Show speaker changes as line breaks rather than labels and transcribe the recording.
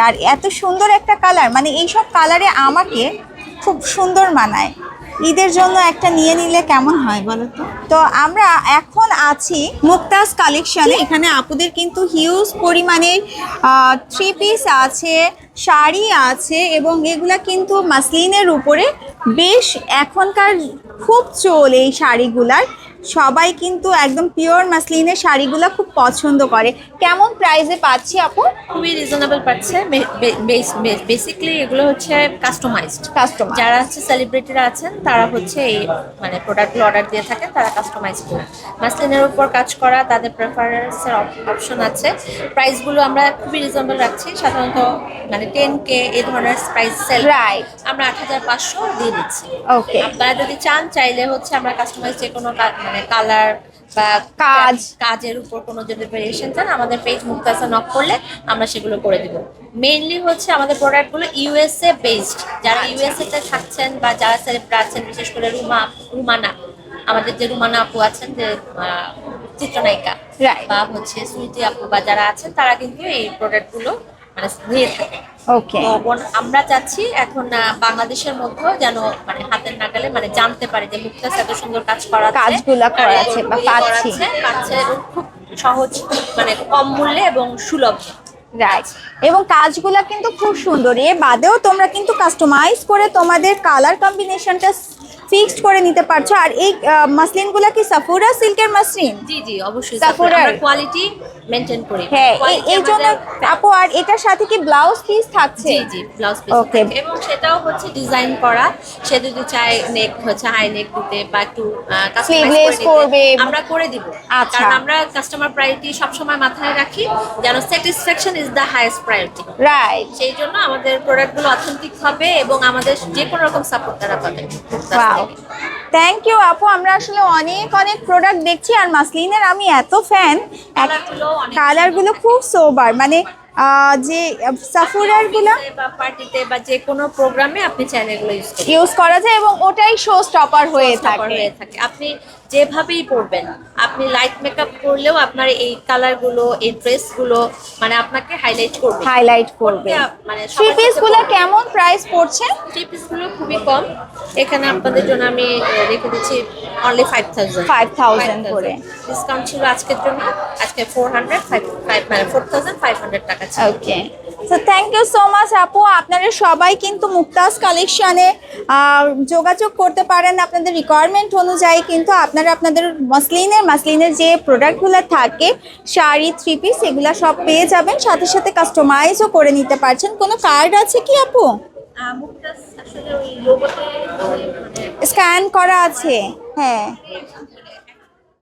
আর এত সুন্দর একটা কালার মানে এইসব কালারে আমাকে খুব সুন্দর মানায়। ঈদের জন্য একটা নিয়ে নিলে কেমন হয় বলো তো? তো আমরা এখন আছি মুক্তাজ কালেকশনে এখানে আপুদের কিন্তু হিউজ পরিমাণের থ্রি পিস আছে, শাড়ি আছে এবং এগুলা কিন্তু মাসলিনের উপরে বেশ এখনকার খুব চল এই শাড়িগুলার। সবাই কিন্তু একদম পিওর মাসলিনের শাড়িগুলো খুব পছন্দ করে। কেমন প্রাইসে পাচ্ছি আপু?
খুবই রিজনেবল পাচ্ছে। বেসিক্যালি এগুলো হচ্ছে কাস্টমাইজড
কাস্টমার
যারা হচ্ছে সেলিব্রিটিরা আছেন তারা হচ্ছে এই মানে প্রোডাক্টগুলো অর্ডার দিয়ে থাকেন তারা কাস্টমাইজ করে মাসলিনের উপর কাজ করা তাদের প্রেফারেন্সের অপশন আছে। প্রাইসগুলো আমরা খুবই রিজনেবল রাখছি। সাধারণত মানে টেন কে এই ধরনের প্রাইস সেল
রাইট
আমরা আট হাজার পাঁচশো দিয়ে দিচ্ছি।
ওকে
আপনারা যদি চান চাইলে হচ্ছে আমরা কাস্টমাইজ যে কোনো মানে কালার বা
কাজ।
কাজের উপর কোনো যদি ভেরিয়েশন চান আমাদের পেজ মুক্তাসা নক করলে আমরা সেগুলো করে দিব। মেইনলি হচ্ছে আমাদের প্রোডাক্টগুলো ইউএসএ বেসড যারা ইউএসএ তে থাকছেন বা যারা সেলিব্রা আছেন বিশেষ করে রুমা রুমানা আমাদের যে রুমানা আপু আছেন যে চিত্রনায়িকা বা হচ্ছে সুইটি আপু বা যারা আছেন তারা কিন্তু এই প্রোডাক্টগুলো মানে নিয়ে থাকে
ওকে।
আমরা চাচ্ছি এখন বাংলাদেশের মধ্যে যেন মানে হাতের নাগালে মানে জানতে পারে যে মুক্তাস এত সুন্দর কাজ করা
কাজগুলো করা আছে বা পাচ্ছি।
পাচ্ছে এবং খুব সহজ মানে কম মূল্যে এবং সুলভ।
রাইট এবং কাজগুলা কিন্তু খুব সুন্দর। এ বাদেও তোমরা কিন্তু কাস্টমাইজ করে তোমাদের কালার কম্বিনেশনটা ফিক্সড করে নিতে পারছ। আর এই মাসলিনগুলা কি সাফুরা সিল্কের মাসলিন?
জি জি অবশ্যই। আমরা কোয়ালিটি মেনটেন করি।
হ্যাঁ এই- জন্য
আমাদের-
আপু আর এটার সাথে কি ব্লাউজ পিস থাকছে?
জি জি ব্লাউজ পিস
Okay.
এবং সেটাও হচ্ছে ডিজাইন করা। সে যদি চায় নেক হচ্ছে হাই নেক দিতে বা একটু কাস্টমাইজ
করবে।
আমরা করে দিব।
আচ্ছা।
কারণ আমরা কাস্টমার প্রায়োরিটি সবসময় মাথায় রাখি যেন satisfaction is the highest priority
right
সেই জন্য আমাদের প্রোডাক্টগুলো অথেন্টিক হবে এবং আমাদের যে কোনো রকম সাপোর্ট তারা পাবে। থেকে।
থ্যাংক ইউ আপু আমরা আসলে অনেক অনেক প্রোডাক্ট দেখছি। আর মাসলিনের আমি এত ফ্যান
কালারগুলো
খুব সোবার মানে যে সাফুরারগুলো
বা পার্টিতে বা যে কোনো প্রোগ্রামে আপনি চাইলে এগুলো ইউজ
করা যায় এবং ওটাই শো স্টপার হয়ে থাকে।
হয়ে থাকে। আপনি যেভাবেই পরবেন আপনি লাইট মেকআপ করলেও আপনার এই কালারগুলো এই ড্রেসগুলো মানে আপনাকে হাইলাইট করবে।
হাইলাইট করবে।
মানে
থ্রি পিসগুলো কেমন প্রাইস পড়ছে?
থ্রি পিসগুলো খুবই কম। এখানে আপনাদের জন্য আমি রেখে দিচ্ছি অনলি ফাইভ থাউজেন্ড
5,000 করে।
ডিসকাউন্ট ছিল আজকের জন্য। আজকে ফোর হান্ড্রেড ফাইভ ফাইভ মানে ফোর থাউজেন্ড ফাইভ হান্ড্রেড টাকা।
ওকে তো থ্যাংক ইউ সো মাচ আপু। আপনারা সবাই কিন্তু মুক্তাজ কালেকশনে যোগাযোগ করতে পারেন আপনাদের রিকোয়ারমেন্ট অনুযায়ী কিন্তু আপনারা আপনাদের মাসলিনের মাসলিনের যে প্রোডাক্টগুলো থাকে শাড়ি থ্রি পিস এগুলো সব পেয়ে যাবেন। সাথে সাথে কাস্টমাইজও করে নিতে পারছেন। কোনো কার্ড আছে কি আপু?
লোগোতে মানে
স্ক্যান করা আছে। হ্যাঁ।